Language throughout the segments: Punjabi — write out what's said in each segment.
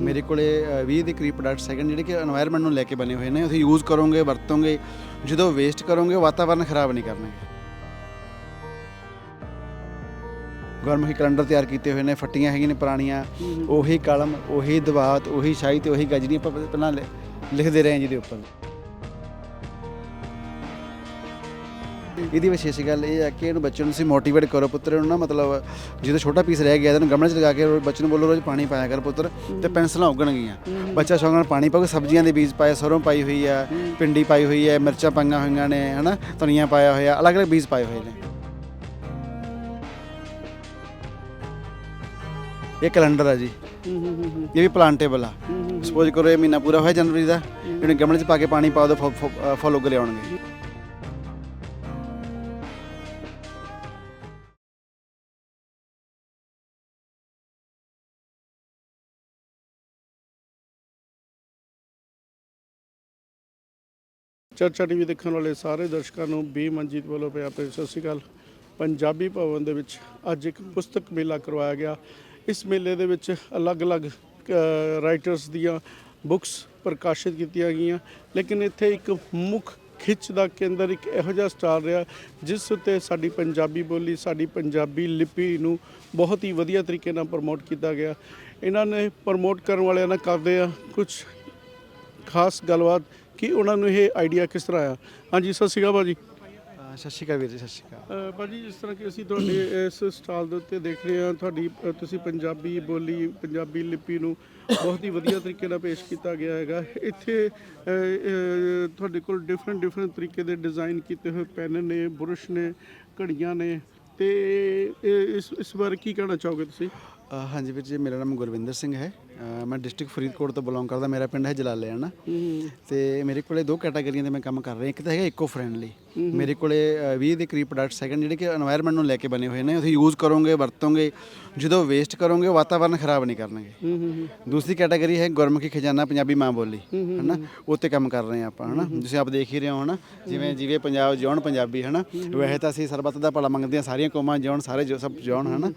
ਮੇਰੇ ਕੋਲੇ 20 ਦੇ ਕਰੀਬ ਪ੍ਰੋਡਕਟਸ ਹੈਗੇ ਜਿਹੜੇ ਕਿ এনवायरमेंट ਨੂੰ ਲੈ ਕੇ ਬਣੇ ਹੋਏ ਨੇ। ਤੁਸੀਂ ਯੂਜ਼ ਕਰੋਗੇ ਵਰਤੋਗੇ ਜਦੋਂ ਵੇਸਟ ਕਰੋਗੇ ਵਾਤਾਵਰਨ ਖਰਾਬ ਨਹੀਂ ਕਰਨਾ ਗੁਰਮੁਖੀ ਕੈਲੰਡਰ ਤਿਆਰ ਕੀਤੇ ਹੋਏ ਨੇ ਫੱਟੀਆਂ ਹੈਗੀਆਂ ਨੇ ਪੁਰਾਣੀਆਂ। ਉਹੀ ਕਲਮ ਉਹੀ ਦਵਾਤ ਉਹੀ ਸ਼ਾਹੀ ਤੇ ਉਹੀ ਗਜਰੀ ਆਪਾਂ ਪਹਿਲਾਂ ਲਿਖਦੇ ਰਹੇ ਜਿਹਦੇ ਉੱਪਰ। ਇਹਦੀ ਵਿਸ਼ੇਸ਼ ਗੱਲ ਇਹ ਹੈ ਕਿ ਇਹਨੂੰ ਬੱਚੇ ਨੂੰ ਤੁਸੀਂ ਮੋਟੀਵੇਟ ਕਰੋ ਪੁੱਤਰ, ਇਹਨੂੰ ਨਾ ਮਤਲਬ ਜਦੋਂ ਛੋਟਾ ਪੀਸ ਰਹਿ ਗਿਆ, ਇਹਨੂੰ ਗਮਲੇ 'ਚ ਲਗਾ ਕੇ ਬੱਚੇ ਨੂੰ ਬੋਲੋ, ਰੋਜ਼ ਪਾਣੀ ਪਾਇਆ ਕਰ ਪੁੱਤਰ, ਤੇ ਪੈਨਸਲਾਂ ਉੱਗਣਗੀਆਂ। ਬੱਚਾ ਸ਼ੌਂਕ ਨਾਲ ਪਾਣੀ ਪਾਊਗਾ, ਸਬਜ਼ੀਆਂ ਦੇ ਬੀਜ ਪਾਏ, ਸਰੋਂ ਪਾਈ ਹੋਈ ਆ ਪਿੰਡੀ ਪਾਈ ਹੋਈ ਹੈ ਮਿਰਚਾਂ ਪਾਈਆਂ ਹੋਈਆਂ ਨੇ, ਹਨਾ? ਧਨੀਆ ਪਾਇਆ ਹੋਇਆ, ਅਲੱਗ-ਅਲੱਗ ਬੀਜ ਪਾਏ ਹੋਏ ਨੇ। ਇਹ ਕੈਲੰਡਰ ਆ ਜੀ। ਇਹ ਵੀ ਪਲਾਂਟੇਬਲ ਆ। ਸਪੋਜ਼ ਕਰੋ ਇਹ ਮਹੀਨਾ ਪੂਰਾ ਹੋਇਆ ਜਨਵਰੀ ਦਾ, ਇਹਨੂੰ ਗਮਲੇ 'ਚ ਪਾ ਕੇ ਪਾਣੀ ਪਾ ਦਿਓ ਫ- ਫੁੱਲ ਉੱਗ ਲਿਆਉਣਗੇ। ਚਰਚਾ ਟੀਵੀ ਦੇਖਣ ਵਾਲੇ ਸਾਰੇ ਦਰਸ਼ਕਾਂ ਨੂੰ ਬੀ ਮਨਜੀਤ ਵੱਲੋਂ ਪਿਆਰ ਭਰੀ ਸਤਿ ਸ਼੍ਰੀ ਅਕਾਲ। ਪੰਜਾਬੀ ਭਵਨ ਦੇ ਵਿੱਚ ਅੱਜ ਇੱਕ ਪੁਸਤਕ ਮੇਲਾ ਕਰਵਾਇਆ ਗਿਆ। ਇਸ ਮੇਲੇ ਦੇ ਵਿੱਚ ਅਲੱਗ-ਅਲੱਗ ਰਾਈਟਰਸ ਦੀਆਂ ਬੁੱਕਸ ਪ੍ਰਕਾਸ਼ਿਤ ਕੀਤੀਆਂ ਗਈਆਂ। ਲੇਕਿਨ ਇੱਥੇ ਇੱਕ ਮੁੱਖ ਖਿੱਚ ਦਾ ਕੇਂਦਰ ਇੱਕ ਇਹੋ ਜਿਹਾ ਸਟਾਰ ਰਿਹਾ, ਜਿਸ ਉੱਤੇ ਸਾਡੀ ਪੰਜਾਬੀ ਬੋਲੀ, ਸਾਡੀ ਪੰਜਾਬੀ ਲਿਪੀ ਨੂੰ ਬਹੁਤ ਹੀ ਵਧੀਆ ਤਰੀਕੇ ਨਾਲ ਪ੍ਰਮੋਟ ਕੀਤਾ ਗਿਆ। ਇਹਨਾਂ ਨੇ ਪ੍ਰਮੋਟ ਕਰਨ ਵਾਲਿਆਂ ਨਾਲ ਕਰਦੇ ਆ ਕੁਝ ਖਾਸ ਗੱਲਬਾਤ ਕਿ ਉਹਨਾਂ ਨੂੰ ਇਹ ਆਈਡੀਆ ਕਿਸ ਤਰ੍ਹਾਂ ਆਇਆ? ਹਾਂਜੀ ਸਤਿ ਸ਼੍ਰੀ ਅਕਾਲ ਭਾਜੀ ਅ, ਸਤਿ ਸ਼੍ਰੀ ਅਕਾਲ ਵੀਰ ਜੀ ਸਤਿ ਸ਼੍ਰੀ ਅਕਾਲ। ਅ, ਭਾਜੀ ਜਿਸ ਤਰ੍ਹਾਂ ਕਿ ਅਸੀਂ ਤੁਹਾਡੇ ਇਸ ਸਟਾਲ ਦੇ ਉੱਤੇ ਦੇਖ ਰਹੇ ਹਾਂ ਤੁਹਾਡੀ ਅ, ਤੁਸੀਂ ਪੰਜਾਬੀ ਬੋਲੀ ਪੰਜਾਬੀ ਲਿਪੀ ਨੂੰ ਬਹੁਤ ਹੀ ਵਧੀਆ ਤਰੀਕੇ ਨਾਲ ਪੇਸ਼ ਕੀਤਾ ਗਿਆ ਹੈਗਾ। ਇੱਥੇ ਅ, ਅ, ਤੁਹਾਡੇ ਕੋਲ ਡਿਫਰੈਂਟ ਡਿਫਰੈਂਟ ਤਰੀਕੇ ਦੇ ਡਿਜ਼ਾਈਨ ਕੀਤੇ ਹੋਏ ਪੈਨ ਨੇ ਬੁਰਸ਼ ਨੇ ਘੜੀਆਂ ਨੇ। ਤੇ ਇਹ ਇਸ ਇਸ ਬਾਰੇ ਕੀ ਕਹਿਣਾ ਚਾਹੋਗੇ ਤੁਸੀਂ? ਹਾਂਜੀ ਵੀਰ ਜੀ ਮੇਰਾ ਨਾਮ ਗੁਰਵਿੰਦਰ ਸਿੰਘ ਹੈ। ਮੈਂ ਡਿਸਟ੍ਰਿਕਟ ਫਰੀਦਕੋਟ ਤੋਂ ਬਿਲੋਂਗ ਕਰਦਾ ਮੇਰਾ ਪਿੰਡ ਹੈ ਜਲਾਲੇ ਜਲਾਲਿਆਣਾ ਤੇ ਮੇਰੇ ਕੋਲੇ ਦੋ ਕੈਟਾਗਰੀਆਂ ਦੇ ਮੈਂ ਕੰਮ ਕਰ ਰਿਹਾ ਇੱਕ ਤਾਂ ਹੈਗਾ ਇਕੋ ਫਰੈਂਡਲੀ ਮੇਰੇ ਕੋਲੇ 20 ਦੇ ਕਰੀਬ ਪ੍ਰੋਡਕਟਸ ਹੈਗੇ ਜਿਹੜੇ ਕਿ এনवायरमेंट ਨੂੰ ਲੈ ਕੇ ਬਣੇ ਹੋਏ ਨੇ ਤੁਸੀਂ ਯੂਜ਼ ਕਰੋਗੇ ਵਰਤੋਗੇ ਜਦੋਂ ਵੇਸਟ ਕਰੋਗੇ ਵਾਤਾਵਰਨ ਖਰਾਬ ਨਹੀਂ ਕਰਨਗੇ। ਦੂਸਰੀ ਕੈਟਾਗਰੀ ਹੈ ਗੁਰਮੁਖੀ ਖਜ਼ਾਨਾ ਪੰਜਾਬੀ ਮਾਂ ਬੋਲੀ ਹਨਾ? ਉੱਤੇ ਕੰਮ ਕਰ ਰਹੇ ਆ ਆਪਾਂ ਹਨਾ? ਤੁਸੀਂ ਆਪ ਦੇਖ ਹੀ ਰਹੇ ਹੋ ਹਨਾ? ਜਿਵੇਂ ਜਿਵੇਂ ਪੰਜਾਬ ਜਿਉਣ ਪੰਜਾਬੀ ਹਨਾ? ਵੈਸੇ ਤਾਂ ਅਸੀਂ ਸਰਬੱਤ ਦਾ ਭਲਾ ਮੰਗਦੇ ਹਾਂ ਸਾਰੀਆਂ ਕੌਮਾਂ ਜਿਉਣ ਸਾਰੇ ਜੋ ਸਭ ਜਿਉਣ ਹਨਾ?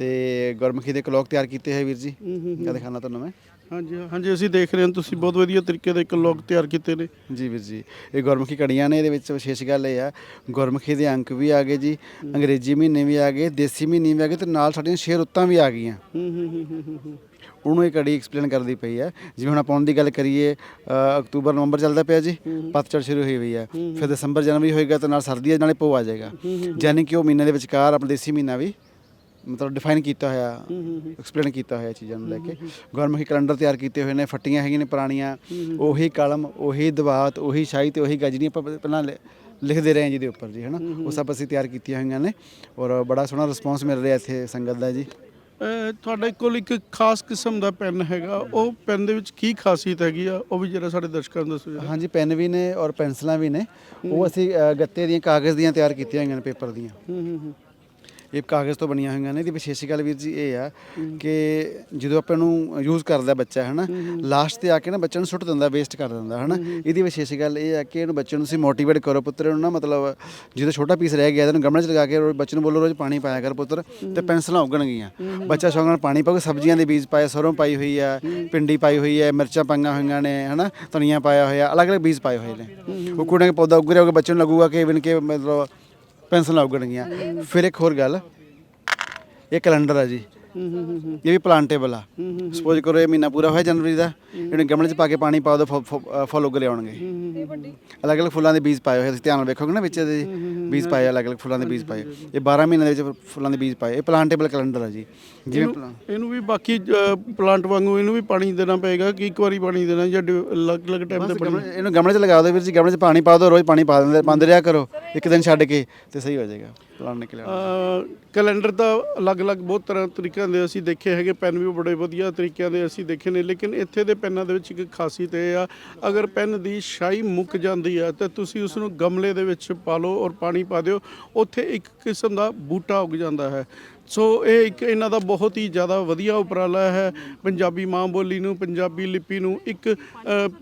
ਤੇ ਗੁਰਮੁਖੀ ਦੇ ਕਲੋਕ ਤਿਆਰ ਕੀਤੇ ਹੋਏ ਵੀਰ ਜੀ। ਇਹ ਦਿਖਾਣਾ ਤੁਹਾਨੂੰ ਮੈਂ। ਹਾਂਜੀ ਹਾਂਜੀ ਅਸੀਂ ਦੇਖ ਰਹੇ ਹਾਂ ਤੁਸੀਂ ਬਹੁਤ ਵਧੀਆ ਤਰੀਕੇ ਦੇ ਇੱਕ ਤਿਆਰ ਕੀਤੇ ਨੇ। ਜੀ ਵੀਰ ਜੀ ਇਹ ਗੁਰਮੁਖੀ ਕੜੀਆਂ ਨੇ ਇਹਦੇ ਵਿੱਚ ਵਿਸ਼ੇਸ਼ ਗੱਲ ਇਹ ਆ ਗੁਰਮੁਖੀ ਦੇ ਅੰਕ ਵੀ ਆ ਗਏ ਜੀ ਅੰਗਰੇਜ਼ੀ ਮਹੀਨੇ ਵੀ ਆ ਗਏ ਦੇਸੀ ਮਹੀਨੇ ਵੀ ਆ ਗਏ ਤੇ ਨਾਲ ਸਾਡੀਆਂ ਛੇ ਰੁੱਤਾਂ ਵੀ ਆ ਗਈਆਂ। ਹੂੰ ਹੂੰ ਹੂੰ ਹੂੰ ਹੂੰ ਹੂੰ। ਉਹਨੂੰ ਇਹ ਕੜੀ ਐਕਸਪਲੇਨ ਕਰਦੀ ਪਈ ਹੈ ਜਿਵੇਂ ਹੁਣ ਆਪਾਂ ਦੀ ਗੱਲ ਕਰੀਏ ਅਕਤੂਬਰ ਨਵੰਬਰ ਚੱਲਦਾ ਪਿਆ ਜੀ ਪਤਝੜ ਸ਼ੁਰੂ ਹੋਈ ਹੋਈ ਹੈ ਫਿਰ ਦਸੰਬਰ ਜਨਵਰੀ ਹੋਏਗਾ ਤਾਂ ਨਾਲ ਸਰਦੀ ਨਾਲੇ ਪੋ ਆ ਜਾਏਗਾ। ਯਾਨੀ ਕਿ ਉਹ ਮਹੀਨੇ ਦੇ ਵਿਚਕਾਰ ਆਪਣਾ ਦੇਸੀ ਮਹੀਨਾ ਵੀ ਮਤਲਬ ਡਿਫਾਈਨ ਕੀਤਾ ਹੋਇਆ ਐਕਸਪਲੇਨ ਕੀਤਾ ਹੋਇਆ ਚੀਜ਼ਾਂ ਨੂੰ ਲੈ ਕੇ। ਗੁਰਮੁਖੀ ਕੈਲੰਡਰ ਤਿਆਰ ਕੀਤੇ ਹੋਏ ਨੇ ਫੱਟੀਆਂ ਹੈਗੀਆਂ ਨੇ ਪੁਰਾਣੀਆਂ ਉਹੀ ਕਲਮ ਉਹੀ ਦਵਾਤ ਉਹੀ ਸ਼ਾਹੀ ਤੇ ਉਹੀ ਗਜਨੀ ਆਪਾਂ ਪਹਿਲਾਂ ਲਿਖਦੇ ਰਹੇ ਜਿਹਦੇ ਉੱਪਰ ਜੀ ਹਨਾ? ਉਹ ਸਭ ਅਸੀਂ ਤਿਆਰ ਕੀਤੀਆਂ ਹੋਈਆਂ ਨੇ ਔਰ ਬੜਾ ਸੋਹਣਾ ਰਿਸਪੌਂਸ ਮਿਲ ਰਿਹਾ ਇੱਥੇ ਸੰਗਤ ਦਾ ਜੀ। ਤੁਹਾਡੇ ਕੋਲ ਇੱਕ ਖਾਸ ਕਿਸਮ ਦਾ ਪੈਨ ਹੈਗਾ ਉਹ ਪੈਨ ਦੇ ਵਿੱਚ ਕੀ ਖਾਸੀਅਤ ਹੈਗੀ ਆ ਉਹ ਵੀ ਜਰਾ ਸਾਡੇ ਦਰਸ਼ਕਾਂ ਨੂੰ ਦੱਸੋ ਹਾਂਜੀ ਪੈਨ ਵੀ ਨੇ ਔਰ ਪੈਨਸਲਾਂ ਵੀ ਨੇ। ਉਹ ਅਸੀਂ ਗੱਤੇ ਦੀਆਂ ਕਾਗਜ਼ ਦੀਆਂ ਤਿਆਰ ਕੀਤੀਆਂ ਹੋਈਆਂ ਨੇ ਪੇਪਰ ਦੀਆਂ। ਹੂੰ ਹੂੰ ਹੂੰ। ਇਹ ਕਾਗਜ਼ ਤੋਂ ਬਣੀਆਂ ਹੋਈਆਂ ਨੇ। ਇਹਦੀ ਵਿਸ਼ੇਸ਼ ਗੱਲ ਵੀਰ ਜੀ ਇਹ ਆ ਕਿ ਜਦੋਂ ਆਪਾਂ ਨੂੰ ਯੂਜ਼ ਕਰਦਾ ਬੱਚਾ ਹੈ ਨਾ ਲਾਸਟ ਤੇ ਆ ਕੇ ਨਾ ਬੱਚੇ ਨੂੰ ਸੁੱਟ ਦਿੰਦਾ ਵੇਸਟ ਕਰ ਦਿੰਦਾ ਹੈ ਨਾ ਇਹਦੀ ਵਿਸ਼ੇਸ਼ ਗੱਲ ਇਹ ਆ ਕਿ ਇਹਨੂੰ ਬੱਚੇ ਨੂੰ ਤੁਸੀਂ ਮੋਟੀਵੇਟ ਕਰੋ ਪੁੱਤਰ ਇਹਨੂੰ ਨਾ ਮਤਲਬ ਜਦੋਂ ਛੋਟਾ ਪੀਸ ਰਹਿ ਗਿਆ ਇਹਨੂੰ ਗਮਲੇ 'ਚ ਲਗਾ ਕੇ ਬੱਚੇ ਨੂੰ ਬੋਲੋ ਰੋਜ਼ ਪਾਣੀ ਪਾਇਆ ਕਰ ਪੁੱਤਰ ਤੇ ਪੈਨਸਲਾਂ ਉੱਗਣਗੀਆਂ। ਬੱਚਾ ਸ਼ੌਂਕ ਨਾਲ ਪਾਣੀ ਪਾਊਗਾ ਸਬਜ਼ੀਆਂ ਦੇ ਬੀਜ ਪਾਏ ਸਰੋਂ ਪਾਈ ਹੋਈ ਆ ਪਿੰਡੀ ਪਾਈ ਹੋਈ ਹੈ ਮਿਰਚਾਂ ਪਾਈਆਂ ਹੋਈਆਂ ਨੇ ਹਨਾ ਧਨੀਆ ਪਾਇਆ ਹੋਇਆ ਅਲੱਗ-ਅਲੱਗ ਬੀਜ ਪਾਏ ਹੋਏ ਨੇ। ਉਹ ਕੁੜੇ ਦਾ ਪੌਦਾ ਉੱਗ ਰਿਹਾ ਹੋਗਾ ਬੱਚੇ ਨੂੰ ਲੱਗੂਗਾ ਕਿ ਇਵਨ ਕਿ ਮਤਲਬ ਪੈਨਸਲਾਂ ਉੱਗਣਗੀਆਂ। ਫਿਰ ਇੱਕ ਹੋਰ ਗੱਲ ਇਹ ਕੈਲੰਡਰ ਆ ਜੀ। ਇਹ ਵੀ ਪਲਾਂਟੇਬਲ ਆ। ਸਪੋਜ਼ ਕਰੋ ਇਹ ਮਹੀਨਾ ਪੂਰਾ ਹੋਇਆ ਜਨਵਰੀ ਦਾ ਇਹਨੂੰ ਗਮਲੇ 'ਚ ਪਾ ਕੇ ਪਾਣੀ ਪਾ ਦਿਓ ਫ- ਫ- ਫੁੱਲ ਉੱਗ ਲਿਆਉਣਗੇ। ਅਲੱਗ-ਅਲੱਗ ਫੁੱਲਾਂ ਦੇ ਬੀਜ ਪਾਏ ਹੋਏ ਤੁਸੀਂ ਧਿਆਨ ਨਾਲ ਵੇਖੋਗੇ ਨਾ ਵਿੱਚ ਇਹਦੇ ਬੀਜ ਪਾਏ ਆ, ਅਲੱਗ-ਅਲੱਗ ਫੁੱਲਾਂ ਦੇ ਬੀਜ ਪਾਏ ਇਹ 12 ਮਹੀਨੇ ਦੇ ਵਿੱਚ ਫੁੱਲਾਂ ਦੇ ਬੀਜ ਪਾਏ ਇਹ ਪਲਾਂਟੇਬਲ ਕੈਲੰਡਰ ਆ ਜੀ। ਜਿਵੇਂ ਇਹਨੂੰ ਵੀ ਬਾਕੀ ਪਲਾਂਟ ਵਾਂਗੂ ਇਹਨੂੰ ਵੀ ਪਾਣੀ ਦੇਣਾ ਪਏਗਾ ਕਿ ਇੱਕ ਵਾਰੀ ਪਾਣੀ ਦੇਣਾ ਜਾਂ ਅਲੱਗ-ਅਲੱਗ ਟਾਈਮ ਤੇ ਪਾਣੀ ਇਹਨੂੰ ਗਮਲੇ 'ਚ ਲਗਾ ਦਿਓ ਵੀਰ ਜੀ ਗਮਲੇ 'ਚ ਪਾਣੀ ਪਾ ਦਿਓ ਰੋਜ਼ ਪਾਣੀ ਪਾ ਦਿੰਦੇ ਪਾਉਂਦੇ ਰਿਹਾ ਕਰੋ ਇੱਕ ਦਿਨ ਛੱਡ ਕੇ ਤੇ ਸਹੀ ਹੋ ਜਾਏਗਾ ਪਲਾਂਟ ਨਿਕਲਿਆ ਕੈਲੰਡਰ ਤਾਂ ਅਲੱਗ-ਅਲੱਗ ਬਹੁਤ ਤਰ੍ਹਾਂ ਤਰੀਕਿਆਂ ਦੇ ਅਸੀਂ ਦੇਖੇ ਹੈਗੇ, ਪੈਨ ਵੀ ਬੜੇ ਵਧੀਆ ਤਰੀਕਿਆਂ ਦੇ ਅਸੀਂ ਦੇਖੇ ਨੇ, ਲੇਕਿਨ ਇੱਥੇ ਦੇ ਪੈਨਾਂ ਦੇ ਵਿੱਚ ਇੱਕ ਖਾਸੀਅਤ ਇਹ ਆ, ਅਗਰ ਪੈਨ ਦੀ ਸ਼ਾਈ ਮੁੱਕ ਜਾਂਦੀ ਆ, ਤਾਂ ਤੁਸੀਂ ਉਸ ਨੂੰ ਗਮਲੇ ਦੇ ਵਿੱਚ ਪਾ ਲਓ ਔਰ ਪਾਣੀ ਪਾ ਦਿਓ, ਉੱਥੇ ਇੱਕ ਕਿਸਮ ਦਾ ਬੂਟਾ ਉੱਗ ਜਾਂਦਾ ਹੈ। ਸੋ ਇਹ ਇੱਕ ਇਹਨਾਂ ਦਾ ਬਹੁਤ ਹੀ ਜ਼ਿਆਦਾ ਵਧੀਆ ਉਪਰਾਲਾ ਹੈ। ਪੰਜਾਬੀ ਮਾਂ ਬੋਲੀ ਨੂੰ, ਪੰਜਾਬੀ ਲਿਪੀ ਨੂੰ ਇੱਕ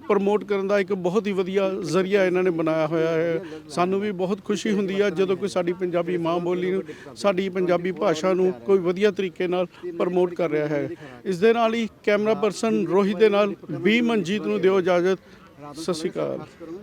ਪ੍ਰਮੋਟ ਕਰਨ ਦਾ ਇੱਕ ਬਹੁਤ ਹੀ ਵਧੀਆ ਜ਼ਰੀਆ ਇਹਨਾਂ ਨੇ ਬਣਾਇਆ ਹੋਇਆ ਹੈ। ਸਾਨੂੰ ਵੀ ਬਹੁਤ ਖੁਸ਼ੀ ਹੁੰਦੀ ਹੈ ਜਦੋਂ ਕੋਈ ਸਾਡੀ ਪੰਜਾਬੀ ਮਾਂ ਬੋਲੀ ਨੂੰ, ਸਾਡੀ ਪੰਜਾਬੀ ਭਾਸ਼ਾ ਨੂੰ ਕੋਈ ਵਧੀਆ ਤਰੀਕੇ ਨਾਲ ਪ੍ਰਮੋਟ ਕਰ ਰਿਹਾ ਹੈ। ਇਸ ਦੇ ਨਾਲ ਹੀ ਕੈਮਰਾ ਪਰਸਨ ਰੋਹਿਤ ਦੇ ਨਾਲ ਵੀ ਮਨਜੀਤ ਨੂੰ ਦਿਓ ਇਜਾਜ਼ਤ। ਸਤਿ ਸ਼੍ਰੀ ਅਕਾਲ।